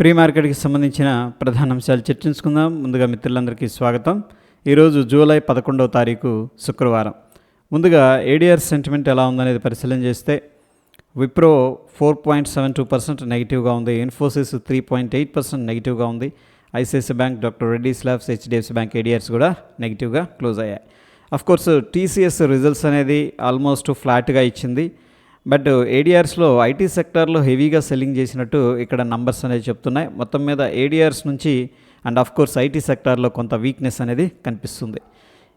Pre మార్కెట్కి సంబంధించిన ప్రధాన అంశాలు చర్చించుకుందాం. ముందుగా మిత్రులందరికీ స్వాగతం. ఈరోజు జూలై పదకొండవ తారీఖు శుక్రవారం. ముందుగా ఏడిఆర్ సెంటిమెంట్ ఎలా ఉందనేది పరిశీలన చేస్తే Wipro four point seven two percent నెగిటివ్గా ఉంది. Infosys three point eight percent నెగిటివ్గా ఉంది. ICIC bank doctor Reddy labs HDFC bank ADRs కూడా నెగిటివ్గా క్లోజ్ అయ్యాయి. అఫ్ కోర్స్ టీసీఎస్ రిజల్ట్స్ అనేది ఆల్మోస్ట్ ఫ్లాట్గా ఇచ్చింది. బట్ ఏడిఆర్స్లో ఐటీ సెక్టార్లో హెవీగా సెల్లింగ్ చేసినట్టు ఇక్కడ నంబర్స్ అనేవి చెప్తున్నాయి. మొత్తం మీద ఏడిఆర్స్ నుంచి అండ్ ఆఫ్ కోర్స్ ఐటీ సెక్టార్లో కొంత వీక్నెస్ అనేది కనిపిస్తుంది.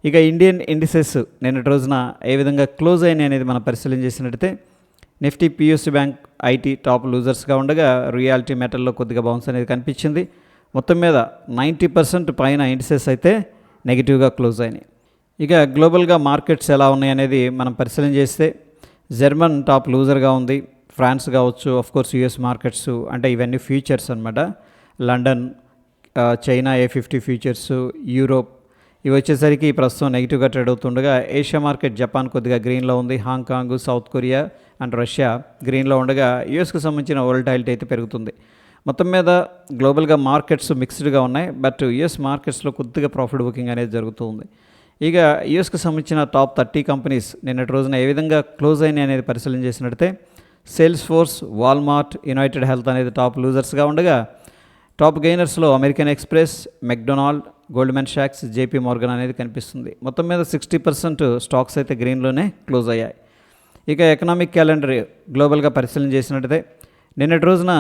ఇక ఇండియన్ ఇండిసెస్ నిన్నటి రోజున ఏ విధంగా క్లోజ్ అయినాయి అనేది మనం పరిశీలన చేసినట్టయితే Nifty PSU bank IT top లూజర్స్గా ఉండగా రియాలిటీ మెటల్లో కొద్దిగా బౌన్స్ అనేది కనిపించింది. మొత్తం మీద నైంటీ పర్సెంట్ పైన ఇండిసెస్ అయితే నెగిటివ్గా క్లోజ్ అయినాయి. ఇక గ్లోబల్గా మార్కెట్స్ ఎలా ఉన్నాయి అనేది మనం పరిశీలన చేస్తే జర్మన్ టాప్ లూజర్గా ఉంది. ఫ్రాన్స్ కావచ్చు ఆఫ్ కోర్స్ యుఎస్ మార్కెట్స్ అంటే ఇవన్నీ ఫ్యూచర్స్ అనమాట London China A fifty futures Europe ఇవి వచ్చేసరికి ప్రస్తుతం నెగిటివ్గా ట్రేడ్ అవుతుండగా ఏషియా మార్కెట్ జపాన్ కొద్దిగా గ్రీన్లో ఉంది. Hong Kong south Korea and Russia గ్రీన్లో ఉండగా యుఎస్కి సంబంధించిన వరల్టాలిటీ అయితే పెరుగుతుంది. మొత్తం మీద గ్లోబల్గా మార్కెట్స్ మిక్స్డ్గా ఉన్నాయి. బట్ యుఎస్ మార్కెట్స్లో కొద్దిగా ప్రాఫిట్ బుకింగ్ అనేది జరుగుతుంది ఇక యుఎస్కు సంబంధించిన టాప్ థర్టీ కంపెనీస్ నిన్నటి రోజున ఏ విధంగా క్లోజ్ అయినాయి అనేది పరిశీలన చేసినట్టయితే Salesforce Walmart United Health అనేది టాప్ లూజర్స్గా ఉండగా టాప్ గెయినర్స్లో అమెరికన్ ఎక్స్ప్రెస్ మెక్డొనాల్డ్ గోల్డ్మెన్ షాక్స్ జేపీ మోర్గన్ అనేది కనిపిస్తుంది. మొత్తం మీద సిక్స్టీ పర్సెంట్ స్టాక్స్ అయితే గ్రీన్లోనే క్లోజ్ అయ్యాయి. ఇక ఎకనామిక్ క్యాలెండర్ గ్లోబల్గా పరిశీలన చేసినట్టయితే నిన్నటి రోజున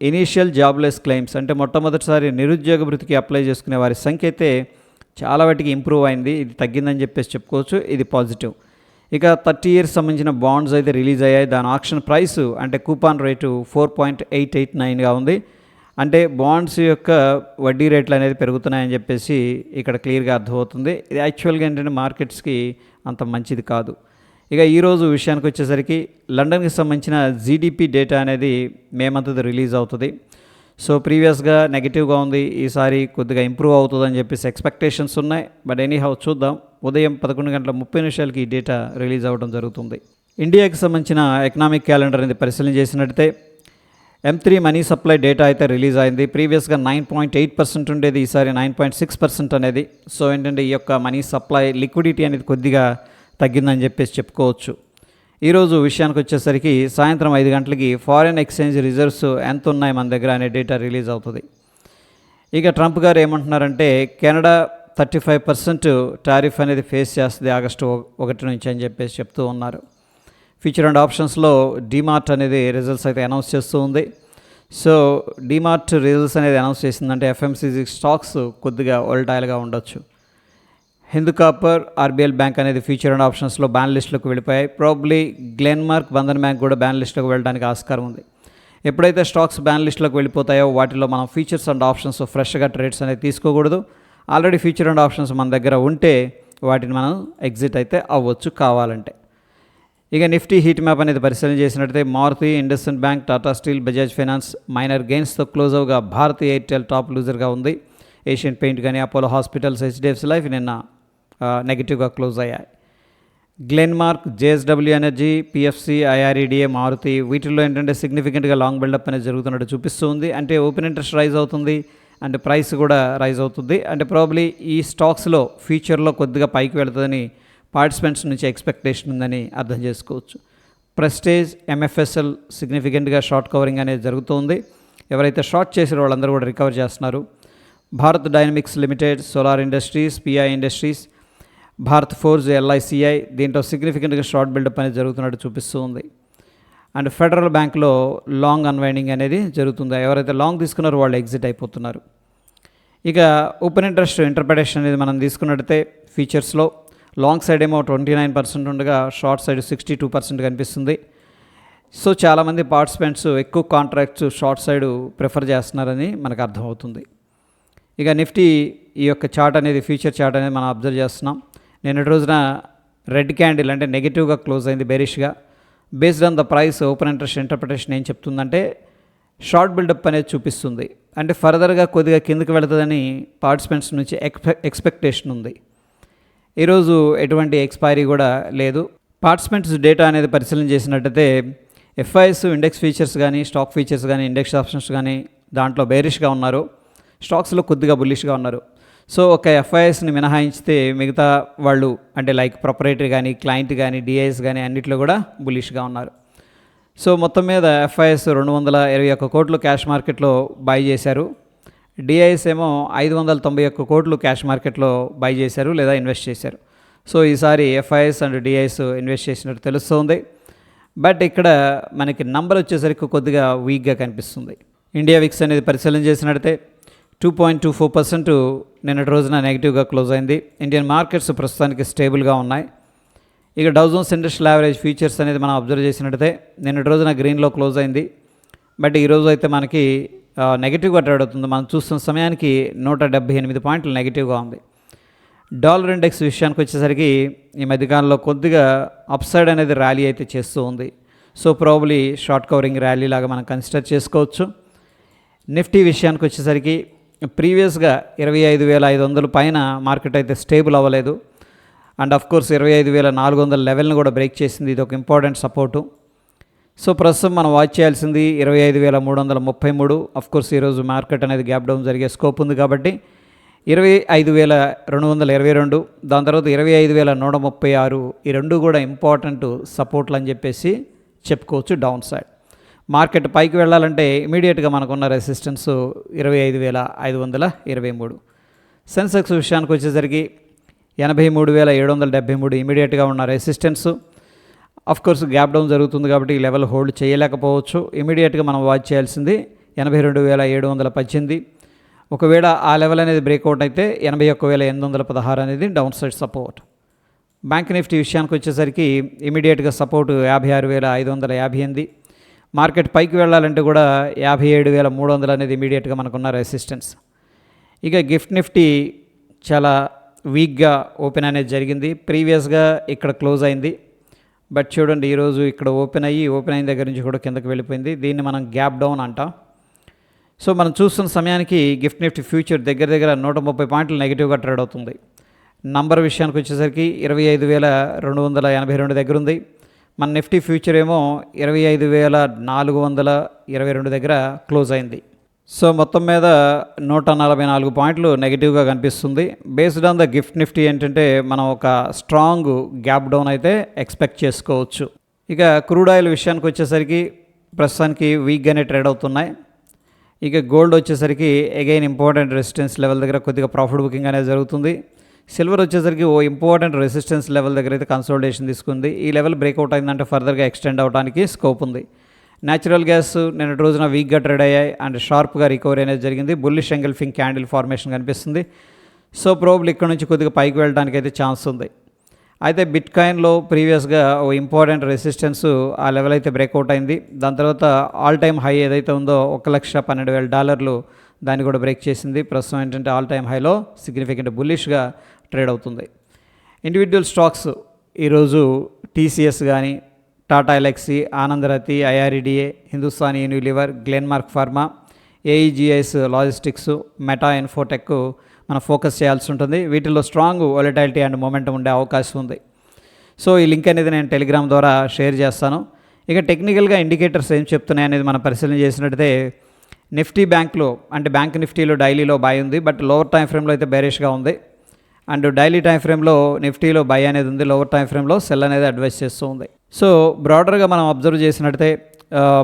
ఇనీషియల్ జాబ్లెస్ క్లెయిమ్స్ అంటే మొట్టమొదటిసారి నిరుద్యోగ వృత్తికి అప్లై చేసుకునే వారి సంఖ్య అయితే చాలా వాటికి ఇంప్రూవ్ అయింది. ఇది తగ్గిందని చెప్పేసి చెప్పుకోవచ్చు. ఇది పాజిటివ్ ఇక థర్టీ ఇయర్స్ సంబంధించిన బాండ్స్ అయితే రిలీజ్ అయ్యాయి. దాని ఆప్షన్ ప్రైస్ అంటే coupon rate four point eight eight నైన్గా ఉంది. అంటే బాండ్స్ యొక్క వడ్డీ రేట్లు అనేది పెరుగుతున్నాయని చెప్పేసి ఇక్కడ క్లియర్గా అర్థమవుతుంది. ఇది యాక్చువల్గా ఏంటంటే మార్కెట్స్కి అంత మంచిది కాదు. ఇక ఈరోజు విషయానికి వచ్చేసరికి లండన్కి సంబంధించిన జీడిపి డేటా అనేది మే మంత్ రిలీజ్ అవుతుంది. సో ప్రీవియస్గా నెగిటివ్గా ఉంది ఈసారి కొద్దిగా ఇంప్రూవ్ అవుతుందని చెప్పేసి ఎక్స్పెక్టేషన్స్ ఉన్నాయి. బట్ ఎనీ హౌ చూద్దాం. ఉదయం పదకొండు గంటల ముప్పై నిమిషాలకి ఈ డేటా రిలీజ్ అవ్వడం జరుగుతుంది. ఇండియాకి సంబంధించిన ఎకనామిక్ క్యాలెండర్ అనేది పరిశీలన చేసినట్టయితే M three money supply data అయితే రిలీజ్ అయింది. ప్రీవియస్గా నైన్ పాయింట్ ఎయిట్ పర్సెంట్ ఉండేది ఈసారి నైన్ పాయింట్ సిక్స్ పర్సెంట్ అనేది. సో ఏంటంటే ఈ యొక్క మనీ సప్లై లిక్విడిటీ అనేది కొద్దిగా తగ్గిందని చెప్పేసి చెప్పుకోవచ్చు. ఈరోజు విషయానికి వచ్చేసరికి సాయంత్రం ఐదు గంటలకి ఫారిన్ ఎక్స్చేంజ్ రిజర్వ్స్ ఎంత ఉన్నాయి మన దగ్గర అనే డేటా రిలీజ్ అవుతుంది. ఇక ట్రంప్ గారు ఏమంటున్నారంటే Canada thirty five percent tariff అనేది ఫేస్ చేస్తుంది ఆగస్టు ఒకటి నుంచి అని చెప్పేసి చెప్తూ ఉన్నారు. ఫ్యూచర్ అండ్ ఆప్షన్స్లో డీమార్ట్ అనేది రిజల్ట్స్ అయితే అనౌన్స్ చేస్తూ ఉంది. సో డీమార్ట్ రిజల్ట్స్ అనేది అనౌన్స్ చేసిందంటే ఎఫ్ఎంసీజీ స్టాక్స్ కొద్దిగా ఓల్టాయిల్గా ఉండొచ్చు. హిందూ కాపర్ ఆర్బీఎల్ బ్యాంక్ అనేది ఫ్యూచర్ అండ్ ఆప్షన్స్లో బ్యాన్ లిస్టులకు వెళ్ళిపోయాయి. ప్రాబ్లీ గ్లెన్మార్క్ బంధన్ బ్యాంక్ కూడా బ్యాన్ లిస్టులకు వెళ్ళడానికి ఆస్కారం ఉంది. ఎప్పుడైతే స్టాక్స్ బ్యాన్ లిస్టులకు వెళ్ళిపోతాయో వాటిలో మనం ఫీచర్స్ అండ్ ఆప్షన్స్ ఫ్రెష్గా ట్రేడ్స్ అనేది తీసుకోకూడదు. ఆల్రెడీ ఫీచర్ అండ్ ఆప్షన్స్ మన దగ్గర ఉంటే వాటిని మనం ఎగ్జిట్ అయితే అవ్వచ్చు కావాలంటే. ఇక నిఫ్టీ హీట్ మ్యాప్ అనేది పరిశీలన చేసినట్టయితే Maruti IndusInd Bank Tata Steel Bajaj Finance minor గెయిన్స్తో close అవగా భారతీ ఎయిర్టెల్ టాప్ లూజర్గా ఉంది. ఏషియన్ పెయింట్ కానీ అపోలో హాస్పిటల్స్ హెచ్డిఎఫ్సి లైఫ్ నిన్న నెగిటివ్గా క్లోజ్ అయ్యాయి. Glenmark JSW Energy PFC IREDA Maruti. వీటిల్లో ఏంటంటే సిగ్నిఫికెంట్గా లాంగ్ బిల్డప్ అనేది జరుగుతున్నట్టు చూపిస్తూ ఉంది అంటే ఓపెన్ ఇంట్రెస్ట్ రైజ్ అవుతుంది. అండ్ ప్రైస్ కూడా రైజ్ అవుతుంది. అంటే ప్రాబ్లీ ఈ స్టాక్స్లో ఫ్యూచర్లో కొద్దిగా పైకి వెళుతుందని పార్టిసిపెంట్స్ నుంచి ఎక్స్పెక్టేషన్ ఉందని అర్థం చేసుకోవచ్చు. ప్రెస్టేజ్ ఎంఎఫ్ఎస్ఎల్ సిగ్నిఫికెంట్గా షార్ట్ కవరింగ్ అనేది జరుగుతుంది. ఎవరైతే షార్ట్ చేసిన వాళ్ళందరూ కూడా రికవర్ చేస్తున్నారు. Bharat Dynamics Limited Solar Industries PI Industries Bharat Forge LICI దీంట్లో సిగ్నిఫికెంట్గా షార్ట్ బిల్డప్ అనేది జరుగుతున్నట్టు చూపిస్తూ ఉంది. అండ్ ఫెడరల్ బ్యాంక్లో లాంగ్ అన్వైండింగ్ అనేది జరుగుతుంది. ఎవరైతే లాంగ్ తీసుకున్నారో వాళ్ళు ఎగ్జిట్ అయిపోతున్నారు. ఇక ఓపెన్ ఇంట్రెస్ట్ ఇంటర్ప్రిటేషన్ అనేది మనం తీసుకున్నట్టయితే ఫీచర్స్లో లాంగ్ సైడ్ ఏమో ట్వంటీ నైన్ పర్సెంట్ ఉండగా short side sixty two percent కనిపిస్తుంది. సో చాలామంది పార్టిసిపెంట్స్ ఎక్కువ కాంట్రాక్ట్స్ షార్ట్ సైడ్ ప్రిఫర్ చేస్తున్నారని మనకు అర్థమవుతుంది. ఇక నిఫ్టీ ఈ యొక్క చార్ట్ అనేది ఫ్యూచర్ చార్ట్ అనేది మనం అబ్జర్వ్ చేస్తున్నాం. నేను రోజున రెడ్ క్యాండిల్ అంటే నెగిటివ్గా క్లోజ్ అయింది బెరిష్గా. Based on the price open interest interpretation ఏం చెప్తుందంటే షార్ట్ బిల్డప్ అనేది చూపిస్తుంది. అంటే ఫర్దర్గా కొద్దిగా కిందకి వెళుతుందని పార్టిసిపెంట్స్ నుంచి ఎక్స్పె ఎక్స్పెక్టేషన్ ఉంది. ఈరోజు ఎటువంటి ఎక్స్పైరీ కూడా లేదు. పార్టిసిపెంట్స్ డేటా అనేది పరిశీలన చేసినట్టయితే ఎఫ్ఐఎస్ ఇండెక్స్ ఫీచర్స్ కానీ స్టాక్ ఫీచర్స్ కానీ ఇండెక్స్ ఆప్షన్స్ కానీ దాంట్లో బేరిష్గా ఉన్నారు. స్టాక్స్లో కొద్దిగా బుల్లిష్గా ఉన్నారు. సో ఒక ఎఫ్ఐఎస్ని మినహాయించితే మిగతా వాళ్ళు అంటే లైక్ ప్రొపరేటరీ కానీ క్లయింట్ కానీ డిఐఎస్ కానీ అన్నిట్లో కూడా బులిష్గా ఉన్నారు. సో మొత్తం మీద ఎఫ్ఐఎస్ రెండు వందల ఇరవై ఒక్క కోట్లు క్యాష్ మార్కెట్లో బై చేశారు. డిఐఎస్ ఏమో ఐదు వందల తొంభై ఒక్క కోట్లు క్యాష్ మార్కెట్లో బై చేశారు లేదా ఇన్వెస్ట్ చేశారు. సో ఈసారి ఎఫ్ఐఎస్ అండ్ డిఐఎస్ ఇన్వెస్ట్ చేసినట్టు తెలుస్తుంది. బట్ ఇక్కడ మనకి నంబర్ వచ్చేసరికి కొద్దిగా వీక్గా కనిపిస్తుంది. ఇండియా విక్స్ అనేది పరిశీలన చేసినట్టయితే two point two four percent నిన్నటి రోజున నెగిటివ్గా క్లోజ్ అయింది. ఇండియన్ మార్కెట్స్ ప్రస్తుతానికి స్టేబుల్గా ఉన్నాయి. ఇక డౌజోన్స్ ఇండస్ట్రియల్ యావరేజ్ ఫీచర్స్ అనేది మనం అబ్జర్వ్ చేసినట్టయితే నిన్నటి రోజున గ్రీన్లో క్లోజ్ అయింది. బట్ ఈరోజు అయితే మనకి నెగిటివ్గా ట్రేడ్ అవుతుంది. మనం చూస్తున్న సమయానికి నూట డెబ్బై ఎనిమిది పాయింట్లు నెగిటివ్గా ఉంది. డాలర్ ఇండెక్స్ విషయానికి వచ్చేసరికి ఈ మధ్యకాలంలో కొద్దిగా అప్సైడ్ అనేది ర్యాలీ అయితే చేస్తూ ఉంది. So probably short covering rally లాగా మనం కన్సిడర్ చేసుకోవచ్చు. నిఫ్టీ విషయానికి వచ్చేసరికి ప్రీవియస్గా ఇరవై ఐదు వేల ఐదు వందల పైన మార్కెట్ అయితే స్టేబుల్ అవ్వలేదు. అండ్ అఫ్ కోర్స్ ఇరవై ఐదు వేల నాలుగు వందల లెవెల్ని కూడా బ్రేక్ చేసింది. ఇది ఒక ఇంపార్టెంట్ సపోర్టు. సో ప్రస్తుతం మనం వాచ్ చేయాల్సింది ఇరవై ఐదు వేల మూడు వందల ముప్పై మూడు. అఫ్ కోర్స్ ఈరోజు మార్కెట్ అనేది గ్యాప్ డౌన్ జరిగే స్కోప్ ఉంది కాబట్టి ఇరవై ఐదు వేల రెండు వందల ఇరవై రెండు దాని తర్వాత ఇరవై ఐదు వేల నూట ముప్పై ఆరు ఈ రెండు కూడా ఇంపార్టెంట్ సపోర్ట్లు అని చెప్పేసి చెప్పుకోవచ్చు. డౌన్ సైడ్ మార్కెట్ పైకి వెళ్ళాలంటే ఇమీడియట్గా మనకున్న రెసిస్టెన్స్ ఇరవై ఐదు వేల ఐదు వందల ఇరవై మూడు. సెన్సెక్స్ విషయానికి వచ్చేసరికి ఎనభై మూడు వేల ఏడు వందల డెబ్బై మూడు ఇమీడియట్గా ఉన్న resistance. Of course gap down జరుగుతుంది కాబట్టి ఈ లెవెల్ హోల్డ్ చేయలేకపోవచ్చు. ఇమీడియట్గా మనం వాచ్ చేయాల్సింది ఎనభై రెండు వేల ఏడు వందల పద్దెనిమిది. ఒకవేళ ఆ లెవెల్ అనేది బ్రేక్అవుట్ అయితే ఎనభై ఒక్క వేల ఎనిమిది వందల పదహారు అనేది down side support. Bank Nifty విషయానికి వచ్చేసరికి ఇమీడియట్గా సపోర్ట్ యాభై ఆరు వేల ఐదు వందల యాభై ఎనిమిది. మార్కెట్ పైకి వెళ్ళాలంటే కూడా యాభై ఏడు వేల మూడు వందలు అనేది ఇమీడియట్గా మనకున్న రెసిస్టెన్స్. ఇక గిఫ్ట్ నిఫ్టీ చాలా వీక్గా ఓపెన్ అనేది జరిగింది. ప్రీవియస్గా ఇక్కడ క్లోజ్ అయింది. బట్ చూడండి ఈరోజు ఇక్కడ ఓపెన్ అయ్యి ఓపెన్ అయిన దగ్గర నుంచి కూడా కిందకి వెళ్ళిపోయింది. దీన్ని మనం గ్యాప్ డౌన్ అంటాం. సో మనం చూస్తున్న సమయానికి గిఫ్ట్ నిఫ్టీ ఫ్యూచర్ దగ్గర దగ్గర నూట ముప్పై పాయింట్లు నెగిటివ్గా ట్రేడ్ అవుతుంది. నంబర్ విషయానికి వచ్చేసరికి ఇరవై ఐదు వేల రెండు వందల ఎనభై రెండు దగ్గర ఉంది. మన నిఫ్టీ ఫ్యూచర్ ఏమో ఇరవై ఐదు వేల నాలుగు వందల ఇరవై రెండు దగ్గర క్లోజ్ అయింది. సో మొత్తం మీద నూట నలభై నాలుగు పాయింట్లు నెగిటివ్గా కనిపిస్తుంది. Based on the Gift Nifty ఏంటంటే మనం ఒక స్ట్రాంగ్ గ్యాప్ డౌన్ అయితే ఎక్స్పెక్ట్ చేసుకోవచ్చు. ఇక క్రూడ్ ఆయిల్ విషయానికి వచ్చేసరికి ప్రస్తుతానికి వీక్గానే ట్రేడ్ అవుతున్నాయి. ఇక గోల్డ్ వచ్చేసరికి అగైన్ ఇంపార్టెంట్ రెసిస్టెన్స్ లెవెల్ దగ్గర కొద్దిగా ప్రాఫిట్ బుకింగ్ అనేది జరుగుతుంది. సిల్వర్ వచ్చేసరికి ఓ ఇంపార్టెంట్ రెసిస్టెన్స్ లెవెల్ దగ్గర అయితే కన్సల్టేషన్ తీసుకుంది. ఈ లెవెల్ బ్రేక్అవుట్ అయిందంటే ఫర్దర్గా ఎక్స్టెండ్ అవడానికి స్కోప్ ఉంది. న్యాచురల్ గ్యాస్ నిన్నటి రోజున వీక్గా ట్రేడ్ అయ్యాయి అండ్ షార్ప్గా రికవరీ అనేది జరిగింది. బుల్లిష్ ఎంగల్ఫింగ్ క్యాండిల్ ఫార్మేషన్ కనిపిస్తుంది. సో ప్రోబ్లు ఇక్కడ నుంచి కొద్దిగా పైకి వెళ్ళడానికి అయితే ఛాన్స్ ఉంది. అయితే బిట్ కాయిన్లో ప్రీవియస్గా ఓ ఇంపార్టెంట్ రెసిస్టెన్స్ ఆ లెవెల్ అయితే బ్రేక్అవుట్ అయింది. దాని తర్వాత ఆల్ టైమ్ హై ఏదైతే ఉందో ఒక లక్ష పన్నెండు వేల డాలర్లు దాన్ని కూడా బ్రేక్ చేసింది. ప్రస్తుతం ఏంటంటే ఆల్ టైమ్ హైలో సిగ్నిఫికెంట్ బుల్లిష్గా ట్రేడ్ అవుతుంది. ఇండివిజువల్ స్టాక్స్ ఈరోజు టీసీఎస్ కానీ Tata Elxsi Anand Rathi IREDA Hindustan Unilever Glenmark pharma AEGIS logistics Meta Infotech మనం ఫోకస్ చేయాల్సి ఉంటుంది. వీటిల్లో స్ట్రాంగ్ వాలటాలిటీ అండ్ మొమెంటం ఉండే అవకాశం ఉంది. సో ఈ లింక్ అనేది నేను టెలిగ్రామ్ ద్వారా షేర్ చేస్తాను. ఇక టెక్నికల్గా ఇండికేటర్స్ ఏం చెప్తున్నాయి అనేది మనం పరిశీలన చేసినట్టయితే నిఫ్టీ బ్యాంక్లో అంటే బ్యాంక్ నిఫ్టీలో డైలీలో బాయ్ ఉంది. బట్ లోవర్ టైం ఫ్రేమ్లో అయితే బేరిష్గా ఉంది. అండ్ డైలీ టైం ఫ్రేమ్లో నిఫ్టీలో బై అనేది ఉంది లోవర్ టైం ఫ్రేమ్లో సెల్ అనేది అడ్వైస్ చేస్తూ ఉంది. సో బ్రాడర్గా మనం అబ్జర్వ్ చేసినట్టయితే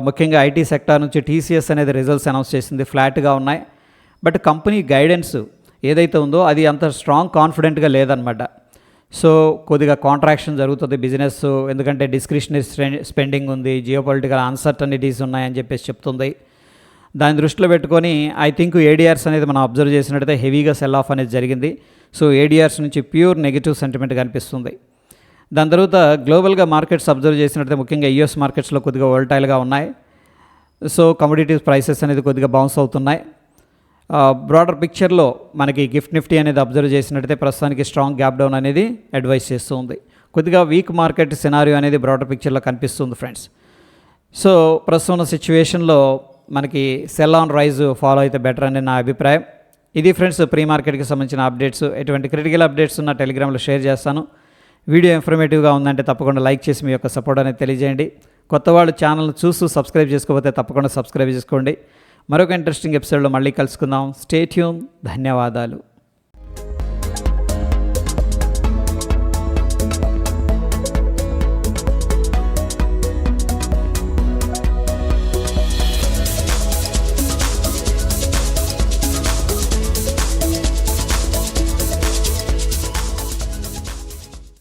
ముఖ్యంగా ఐటీ సెక్టార్ నుంచి టీసీఎస్ అనేది రిజల్ట్స్ అనౌన్స్ చేసింది ఫ్లాట్గా ఉన్నాయి. బట్ కంపెనీ గైడెన్స్ ఏదైతే ఉందో అది అంత స్ట్రాంగ్ కాన్ఫిడెంట్గా లేదనమాట. సో కొద్దిగా కాంట్రాక్షన్ జరుగుతుంది బిజినెస్ ఎందుకంటే డిస్క్రిషనరీ స్పెండింగ్ ఉంది జియో పొలిటికల్ అన్సర్టనిటీస్ ఉన్నాయని చెప్పేసి చెప్తుంది. దాని దృష్టిలో పెట్టుకొని ఐ థింక్ ఏడిఆర్స్ అనేది మనం అబ్జర్వ్ చేసినట్టయితే హెవీగా సెల్ ఆఫ్ అనేది జరిగింది. సో ఏడిఆర్స్ నుంచి ప్యూర్ నెగిటివ్ సెంటిమెంట్ కనిపిస్తుంది. దాని తర్వాత గ్లోబల్గా మార్కెట్స్ అబ్జర్వ్ చేసినట్టయితే ముఖ్యంగా యుఎస్ మార్కెట్స్లో కొద్దిగా వోల్టైల్గా ఉన్నాయి. సో కమోడిటీస్ ప్రైసెస్ అనేది కొద్దిగా బౌన్స్ అవుతున్నాయి. బ్రాడర్ పిక్చర్లో మనకి గిఫ్ట్ నిఫ్టీ అనేది అబ్జర్వ్ చేసినట్టయితే ప్రస్తుతానికి స్ట్రాంగ్ గ్యాప్ డౌన్ అనేది అడ్వైస్ చేస్తూ ఉంది కొద్దిగా వీక్ మార్కెట్ సినారియో అనేది బ్రాడర్ పిక్చర్లో కనిపిస్తుంది ఫ్రెండ్స్ సో ప్రస్తుతం ఉన్న సిచ్యువేషన్లో మనకి సెల్ ఆన్ రైజ్ ఫాలో అయితే బెటర్ అని నా అభిప్రాయం. ఇది ఫ్రెండ్స్ ప్రీ మార్కెట్కి సంబంధించిన అప్డేట్స్ ఎటువంటి క్రిటికల్ అప్డేట్స్ ఉన్న టెలిగ్రామ్లో షేర్ చేస్తాను. వీడియో ఇన్ఫర్మేటివ్గా ఉందంటే తప్పకుండా లైక్ చేసి మీ యొక్క సపోర్ట్ అనేది తెలియజేయండి. కొత్త వాళ్ళు ఛానల్ చూస్తూ సబ్స్క్రైబ్ చేసుకోకపోతే తప్పకుండా సబ్స్క్రైబ్ చేసుకోండి. మరొక ఇంట్రెస్టింగ్ ఎపిసోడ్లో మళ్ళీ కలుసుకుందాం. స్టేట్యూన్ ధన్యవాదాలు.